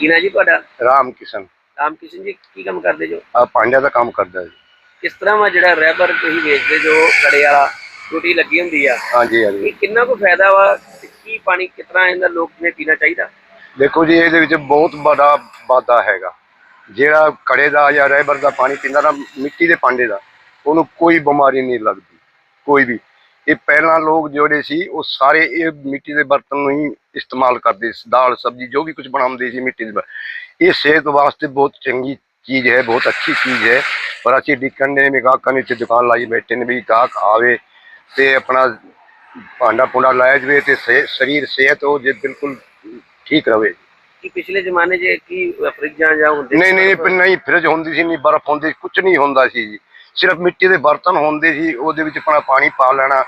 ਕੀ ਨਾ ਜੀ ਤੁਹਾਡਾ? ਰਾਮ ਕਿਸ਼ਨ। ਰਾਮ ਕਿਸ਼ਨ ਜੀ ਕੀ ਕੰਮ ਕਰਦੇ ਜੋ? ਆ ਪਾਂਡਿਆ ਦਾ ਕੰਮ ਕਰਦਾ ਜੀ। ਕਿਸ ਤਰ੍ਹਾਂ ਵਾ ਜਿਹੜਾ ਰੈਬਰ ਤੁਸੀਂ ਵੇਚਦੇ ਜੋ ਕੜੇ ਵਾਲਾ ਟੂਟੀ ਲੱਗੀ ਹੁੰਦੀ ਆ? ਹਾਂਜੀ ਹਾਂਜੀ। ਇਹ ਕਿੰਨਾ ਕੁ ਫਾਇਦਾ ਵਾ ਤੇ ਕੀ ਪਾਣੀ ਕਿਤਨਾ ਇਹਦਾ ਲੋਕ ਨੇ ਪੀਣਾ ਚਾਹੀਦਾ? ਦੇਖੋ ਜੀ ਇਹਦੇ ਵਿੱਚ ਬਹੁਤ ਬੜਾ ਵਾਧਾ ਹੈਗਾ। ਜਿਹੜਾ ਕੜੇ ਦਾ ਜਾਂ ਰੈਬਰ ਦਾ ਪਾਣੀ ਪੀਂਦਾ ਨਾ ਮਿੱਟੀ ਦੇ ਭਾਂਡੇ ਦਾ ਉਹਨੂੰ ਕੋਈ ਬਿਮਾਰੀ ਨਹੀਂ ਲੱਗਦੀ ਕੋਈ ਵੀ। ਇਹ ਪਹਿਲਾਂ ਲੋਕ ਜਿਹੜੇ ਸੀ ਉਹ ਸਾਰੇ ਇਹ ਮਿੱਟੀ ਦੇ ਬਰਤਨ ਨੂੰ ਹੀ ਇਸਤੇਮਾਲ ਕਰਦੇ ਸੀ। ਦਾਲ ਸਬਜ਼ੀ ਜੋ ਵੀ ਕੁਝ ਬਣਾਉਂਦੇ ਸੀ ਮਿੱਟੀ ਦੇ ਇਹ ਸਿਹਤ ਵਾਸਤੇ ਬਹੁਤ ਚੰਗੀ ਚੀਜ਼ ਹੈ ਬਹੁਤ ਅੱਛੀ ਚੀਜ਼ ਹੈ। ਪਰ ਅਸੀਂ ਡਿੱਕਣ ਨੇ ਵੀ ਗਾਹਕਾਂ ਨੇ ਇੱਥੇ ਦੁਕਾਨ ਲਾਈ ਬੈਠੇ ਨੇ ਵੀ ਗਾਹਕ ਆਵੇ ਤੇ ਆਪਣਾ ਭਾਂਡਾ ਪੁੰਡਾ ਲਾਇਆ ਜਵੇ ਤੇ ਸਰੀਰ ਸਿਹਤ ਉਹ ਜੇ ਬਿਲਕੁਲ ਠੀਕ ਰਵੇ ਕਿ ਪਿਛਲੇ ਜ਼ਮਾਨੇ 'ਚ ਕੀ ਫਰਿੱਜਾਂ ਜਾਂ ਹੁੰਦੇ ਨਹੀਂ ਨਹੀਂ ਨਹੀਂ, ਫ੍ਰਿਜ ਹੁੰਦੀ ਸੀ ਨਹੀਂ ਬਰਫ਼ ਹੁੰਦੀ ਸੀ ਕੁਝ ਨਹੀਂ ਹੁੰਦਾ ਸੀ ਜੀ। ਸਿਰਫ ਮਿੱਟੀ ਦੇ ਬਰਤਨ ਹੁੰਦੇ ਸੀ ਉਹਦੇ ਵਿੱਚ ਆਪਣਾ ਪਾਣੀ ਪਾ ਲੈਣਾ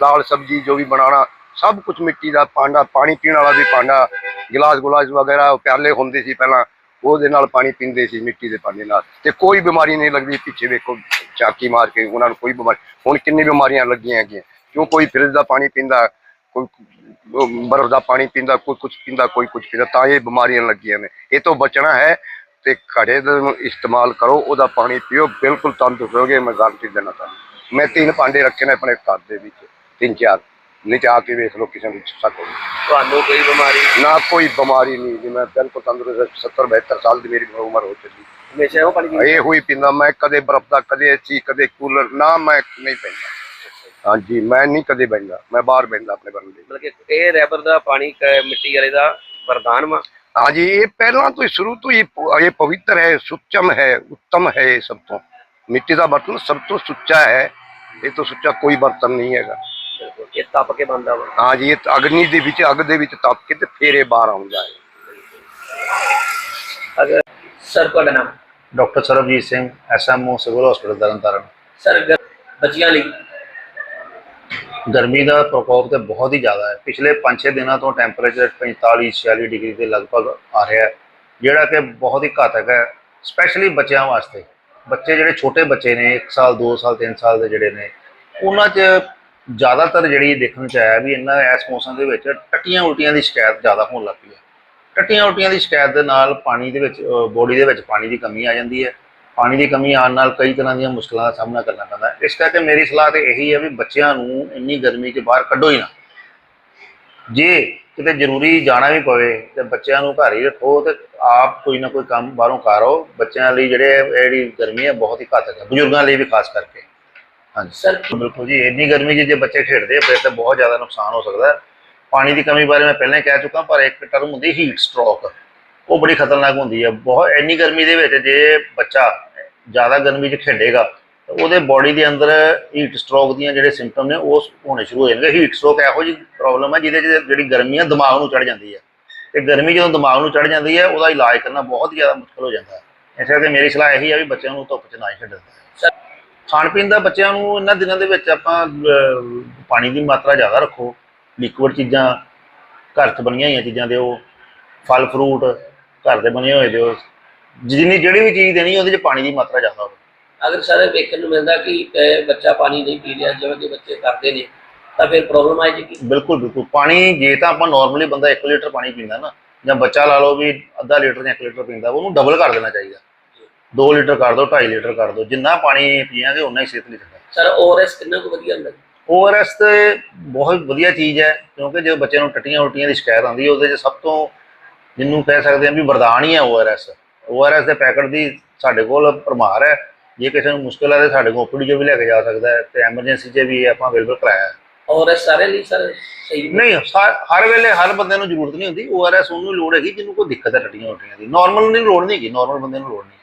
ਦਾਲ, ਸਬਜ਼ੀ ਜੋ ਵੀ ਬਣਾਉਣਾ, ਸਭ ਕੁਝ ਮਿੱਟੀ ਦਾ ਭਾਂਡਾ, ਪਾਣੀ ਪੀਣ ਵਾਲਾ ਵੀ ਭਾਂਡਾ, ਗਿਲਾਸ ਗੁਲਾਸ ਵਗੈਰਾ ਪਿਆਲੇ ਹੁੰਦੇ ਸੀ ਪਹਿਲਾਂ, ਉਹਦੇ ਨਾਲ ਪਾਣੀ ਪੀਂਦੇ ਸੀ ਮਿੱਟੀ ਦੇ ਪਾਣੀ ਨਾਲ। ਤੇ ਕੋਈ ਬਿਮਾਰੀ ਨਹੀਂ ਲੱਗਦੀ, ਪਿੱਛੇ ਵੇਖੋ, ਚਾਕੀ ਮਾਰ ਕੇ ਉਹਨਾਂ ਨੂੰ ਕੋਈ ਬਿਮਾਰੀ, ਹੁਣ ਕਿੰਨੀ ਬਿਮਾਰੀਆਂ ਲੱਗੀਆਂ ਹੈਗੀਆਂ। ਕਿਉਂ ਕੋਈ ਫ੍ਰਿਜ ਦਾ ਪਾਣੀ ਪੀਂਦਾ, ਕੋਈ ਬਰਫ਼ ਦਾ ਪਾਣੀ ਪੀਂਦਾ, ਕੋਈ ਕੁਝ ਪੀਂਦਾ, ਕੋਈ ਕੁਝ ਪੀਂਦਾ, ਤਾਂ ਇਹ ਬਿਮਾਰੀਆਂ ਲੱਗੀਆਂ ਨੇ। ਇਹ ਤੋਂ ਬਚਣਾ ਹੈ ਤੇ ਘੜੇ ਦਾ ਨੂੰ ਇਸਤੇਮਾਲ ਕਰੋ ਉਹਦਾ ਪਾਣੀ ਪੀਓ ਬਿਲਕੁਲ ਤੰਦਰੁਸਤ ਹੋਗੇ ਮੈਂ ਗਾਰੰਟੀ ਦੇਣਾ ਤੁਹਾਨੂੰ ਮੈਂ ਤਿੰਨ ਭਾਂਡੇ ਰੱਖੇ ਨੇ ਆਪਣੇ ਘਰ ਦੇ ਵਿੱਚ ਤਿੰਨ ਚਾਰ। ਨੀਚੇ ਆ ਕੇ ਵੇਖ ਲਓ ਕਿਸੇ ਨੂੰ ਸੱਕ ਹੋਵੇ ਤੁਹਾਨੂੰ ਕੋਈ ਬਿਮਾਰੀ? ਨਾ ਕੋਈ ਬਿਮਾਰੀ ਨਹੀਂ ਜੀ ਮੈਂ ਬਿਲਕੁਲ ਤੰਦਰੁਸਤ 70 72 ਸਾਲ ਦੀ ਮੇਰੀ ਉਮਰ ਹੋ ਚੱਲੀ ਹਮੇਸ਼ਾ ਪਾਣੀ? ਇਹ ਹੋਈ ਪੀਂਦਾ ਮੈਂ ਕਦੇ ਬਰਫ਼ ਦਾ ਕਦੇ ਏਸੀ ਕਦੇ ਕੂਲਰ ਨਾ ਮੈਂ ਨਹੀਂ ਪੈਂਦਾ। ਹਾਂਜੀ ਮੈਂ ਨਹੀਂ ਕਦੇ ਬੈਂਦਾ ਮੈਂ ਬਾਹਰ ਬੈਂਦਾ ਆਪਣੇ ਬੰਦੇ ਮਤਲਬ ਕਿ ਇਹ ਰੈਬਰ ਦਾ ਪਾਣੀ ਮਿੱਟੀ ਵਾਲੇ ਦਾ ਵਰਦਾਨ ਵਾ? ਹਾਂਜੀ ਇਹ ਪਹਿਲਾਂ ਤੋਂ ਹੀ ਸ਼ੁਰੂ ਤੋਂ ਹੀ ਇਹ ਪਵਿੱਤਰ ਹੈ ਸੁੱਚਮ ਹੈ ਉੱਤਮ ਹੈ ਇਹ ਸਭ ਤੋਂ ਮਿੱਟੀ ਦਾ ਬਰਤਨ ਸਭ ਤੋਂ ਸੁੱਚਾ ਹੈ ਇਹ ਤੋਂ ਸੁੱਚਾ ਕੋਈ ਬਰਤਨ ਨਹੀਂ ਹੈਗਾ ਇਹ ਤਪ ਕੇ ਬੰਦਾ ਹਾਂਜੀ ਇਹ ਅਗਨੀ ਦੇ ਵਿੱਚ ਅੱਗ ਦੇ ਵਿੱਚ ਤਪ ਕੇ ਤੇ ਫੇਰੇ ਬਾਹਰ ਆਉਂਦਾ ਹੈ ਅਗਰ ਸਰ ਤੁਹਾਡਾ ਨਾਮ doctor Sarabjit Singh SMO civil hospital Tarn Taran sir ਬੱਚਿਆਂ ਲਈ ਗਰਮੀ ਦਾ ਪ੍ਰਕੋਪ ਤੇ ਬਹੁਤ ਹੀ ਜ਼ਿਆਦਾ ਹੈ। ਪਿਛਲੇ 5-6 ਦਿਨਾਂ ਤੋਂ ਟੈਂਪਰੇਚਰ 45-46 ਡਿਗਰੀ ਦੇ ਲਗਭਗ ਆ ਰਿਹਾ ਹੈ, ਜਿਹੜਾ ਕਿ ਬਹੁਤ ਹੀ ਘਾਤਕ ਹੈ ਸਪੈਸ਼ਲੀ ਬੱਚਿਆਂ ਵਾਸਤੇ। ਬੱਚੇ ਜਿਹੜੇ ਛੋਟੇ ਬੱਚੇ ਨੇ 1 ਸਾਲ 2 ਸਾਲ 3 ਸਾਲ ਦੇ ਜਿਹੜੇ ਨੇ, ਉਹਨਾਂ 'ਚ ਜ਼ਿਆਦਾਤਰ ਜਿਹੜੀ ਦੇਖਣ 'ਚ ਆਇਆ ਵੀ ਇਹਨਾਂ ਇਸ ਮੌਸਮ ਦੇ ਵਿੱਚ ਟੱਟੀਆਂ ਉਲਟੀਆਂ ਦੀ ਸ਼ਿਕਾਇਤ ਜ਼ਿਆਦਾ ਹੋਣ ਲੱਗ ਪਈ ਹੈ। ਟੱਟੀਆਂ ਉਲਟੀਆਂ ਦੀ ਸ਼ਿਕਾਇਤ ਦੇ ਨਾਲ ਪਾਣੀ ਦੇ ਵਿੱਚ ਬੋਡੀ ਦੇ ਵਿੱਚ ਪਾਣੀ ਦੀ ਕਮੀ ਆ ਜਾਂਦੀ ਹੈ। ਪਾਣੀ ਦੀ ਕਮੀ ਆਉਣ ਨਾਲ ਕਈ ਤਰ੍ਹਾਂ ਦੀਆਂ ਮੁਸ਼ਕਲਾਂ ਦਾ ਸਾਹਮਣਾ ਕਰਨਾ ਪੈਂਦਾ ਹੈ। ਇਸ ਕਰਕੇ ਮੇਰੀ ਸਲਾਹ ਤੇ ਇਹੀ ਹੈ ਵੀ ਬੱਚਿਆਂ ਨੂੰ ਇੰਨੀ ਗਰਮੀ 'ਚ ਬਾਹਰ ਕੱਢੋ ਹੀ ਨਾ। ਜੇ ਕਿਤੇ ਜ਼ਰੂਰੀ ਜਾਣਾ ਵੀ ਪਵੇ ਤੇ ਬੱਚਿਆਂ ਨੂੰ ਘਰ ਹੀ ਰੱਖੋ ਤੇ ਆਪ ਕੋਈ ਨਾ ਕੋਈ ਕੰਮ ਬਾਹਰੋਂ ਕਰੋ ਬੱਚਿਆਂ ਲਈ ਜਿਹੜੇ ਇਹ ਜਿਹੜੀ ਗਰਮੀ ਹੈ ਬਹੁਤ ਹੀ ਘਾਤਕ ਹੈ ਬਜ਼ੁਰਗਾਂ ਲਈ ਵੀ ਖਾਸ ਕਰਕੇ। ਹਾਂਜੀ। ਸਰ ਬਿਲਕੁਲ ਜੀ ਇੰਨੀ ਗਰਮੀ 'ਚ ਜੇ ਬੱਚੇ ਖੇਡਦੇ ਆ ਫਿਰ ਤਾਂ ਬਹੁਤ ਜ਼ਿਆਦਾ ਨੁਕਸਾਨ ਹੋ ਸਕਦਾ ਹੈ। ਪਾਣੀ ਦੀ ਕਮੀ ਬਾਰੇ ਮੈਂ ਪਹਿਲਾਂ ਹੀ ਕਹਿ ਚੁੱਕਾ ਪਰ ਇੱਕ ਟਰਮ ਹੁੰਦੀ ਹੀਟ ਸਟ੍ਰੋਕ ਉਹ ਬੜੀ ਖਤਰਨਾਕ ਹੁੰਦੀ ਹੈ ਬਹੁਤ ਇੰਨੀ ਗਰਮੀ ਦੇ ਵਿੱਚ ਜੇ ਬੱਚਾ ਜ਼ਿਆਦਾ ਗਰਮੀ 'ਚ ਖੇਡੇਗਾ ਤਾਂ ਉਹਦੇ ਬਾਡੀ ਦੇ ਅੰਦਰ ਹੀਟ ਸਟ੍ਰੋਕ ਦੀਆਂ ਜਿਹੜੇ ਸਿੰਪਟਮ ਨੇ ਉਹ ਹੋਣੇ ਸ਼ੁਰੂ ਹੋ ਜਾਣਗੇ। ਹੀਟ ਸਟ੍ਰੋਕ ਇਹੋ ਜਿਹੀ ਪ੍ਰੋਬਲਮ ਹੈ ਜਿਹਦੇ 'ਚ ਜਿਹੜੀ ਗਰਮੀ ਹੈ ਦਿਮਾਗ ਨੂੰ ਚੜ ਜਾਂਦੀ ਹੈ ਤੇ ਗਰਮੀ ਜਦੋਂ ਦਿਮਾਗ ਨੂੰ ਚੜ ਜਾਂਦੀ ਹੈ ਉਹਦਾ ਇਲਾਜ ਕਰਨਾ ਬਹੁਤ ਜ਼ਿਆਦਾ ਮੁਸ਼ਕਲ ਹੋ ਜਾਂਦਾ। ਹੈ ਇਸ ਕਰਕੇ ਮੇਰੀ ਸਲਾਹ ਇਹੀ ਹੈ ਵੀ ਬੱਚਿਆਂ ਨੂੰ ਧੁੱਪ 'ਚ ਨਾ ਹੀ ਸਰ ਖਾਣ ਪੀਣ ਦਾ ਬੱਚਿਆਂ ਨੂੰ ਇਹਨਾਂ ਦਿਨਾਂ ਦੇ ਵਿੱਚ ਆਪਾਂ ਪਾਣੀ ਦੀ ਮਾਤਰਾ ਜ਼ਿਆਦਾ ਰੱਖੋ। ਲਿਕੁਇਡ ਚੀਜ਼ਾਂ ਘਰ 'ਚ ਬਣੀਆਂ ਹੋਈਆਂ ਚੀਜ਼ਾਂ ਦਿਓ। ਫਲ ਫਰੂਟ ਘਰ ਦੇ ਬਣੇ ਹੋਏ ਦਿਓ। ਜਿੰਨੀ ਜਿਹੜੀ ਵੀ ਚੀਜ਼ ਦੇਣੀ ਉਹਦੇ 'ਚ ਪਾਣੀ ਦੀ ਮਾਤਰਾ ਜ਼ਿਆਦਾ ਹੋਵੇ। ਅਗਰ ਸਰ ਵੇਖਣ ਨੂੰ ਮਿਲਦਾ ਕਿ ਅਹ, ਬੱਚਾ ਪਾਣੀ ਨਹੀਂ ਪੀ ਰਿਹਾ ਜਿਵੇਂ ਕਿ ਬੱਚੇ ਕਰਦੇ ਨੇ ਤਾਂ ਫਿਰ ਪ੍ਰੋਬਲਮ ਆ ਜਾਏਗੀ ਬਿਲਕੁਲ ਬਿਲਕੁਲ। ਪਾਣੀ ਜੇ ਤਾਂ ਆਪਾਂ ਨਾਰਮਲੀ ਬੰਦਾ 1 ਲੀਟਰ ਪਾਣੀ ਪੀਂਦਾ ਨਾ ਜਾਂ ਬੱਚਾ ਲਾ ਲਓ ਵੀ ਅੱਧਾ ਲੀਟਰ ਜਾਂ 1 ਲੀਟਰ ਪੀਂਦਾ ਉਹਨੂੰ ਡਬਲ ਕਰ ਦੇਣਾ ਚਾਹੀਦਾ। 2 ਲੀਟਰ ਕਰ ਦਿਓ 2.5 ਲੀਟਰ ਕਰ ਦਿਓ ਜਿੰਨਾ ਪਾਣੀ ਪੀਆਂਗੇ ਉਨਾ ਹੀ ਸਿਹਤ ਲਈ ਚੰਗਾ। ਸਰ ਓਆਰਐਸ ਕਿੰਨਾ ਕੁ ਵਧੀਆ ਹੁੰਦਾ ਓਆਰਐਸ ਤੇ ਬਹੁਤ ਵਧੀਆ ਚੀਜ਼ ਹੈ ਕਿਉਂਕਿ ਜੇ ਬੱਚੇ ਨੂੰ ਟੱਟੀਆਂ ਉਲਟੀਆਂ ਦੀ ਸ਼ਿਕਾਇਤ ਆਉਂਦੀ ਹੈ ਉਹਦੇ 'ਚ ਸਭ ਤੋਂ ਜਿਹਨੂੰ ਕਹਿ ਸਕਦੇ ਹਾਂ ਵੀ ਵਰਦਾਨ ਹੀ ਹੈ ਓਆਰਐਸ ਓਆਰਐਸ ਦੇ ਪੈਕਟ ਦੀ ਸਾਡੇ ਕੋਲ ਭਰਮਾਰ ਹੈ। ਜੇ ਕਿਸੇ ਨੂੰ ਮੁਸ਼ਕਿਲ ਹੈ ਤੇ ਸਾਡੇ ਕੋਲ ਓਪੀਡੀ 'ਚ ਵੀ ਲੈ ਕੇ ਜਾ ਸਕਦਾ ਹੈ ਤੇ ਐਮਰਜੈਂਸੀ 'ਚ ਵੀ ਆਪਾਂ ਅਵੇਲੇਬਲ ਕਰਾਇਆ ਹੈ। ਓਆਰਐਸ ਸਾਰੇ ਲਈ ਸਰ ਸਹੀ ਨਹੀਂ? ਸਾ- ਹਰ ਵੇਲੇ ਹਰ ਬੰਦੇ ਨੂੰ ਜ਼ਰੂਰਤ ਨਹੀਂ ਹੁੰਦੀ। ਓਆਰਐਸ ਉਹਨੂੰ ਲੋੜ ਹੈਗੀ ਜਿਹਨੂੰ ਕੋਈ ਦਿੱਕਤ ਹੈ ਟੱਟੀਆਂ ਉਲਟੀਆਂ ਦੀ ਨਾਰਮਲ ਨਹੀਂ ਲੋੜ ਨਹੀਂ ਹੈਗੀ। ਨਾਰਮਲ ਬੰਦੇ ਨੂੰ ਲੋੜ ਨਹੀਂ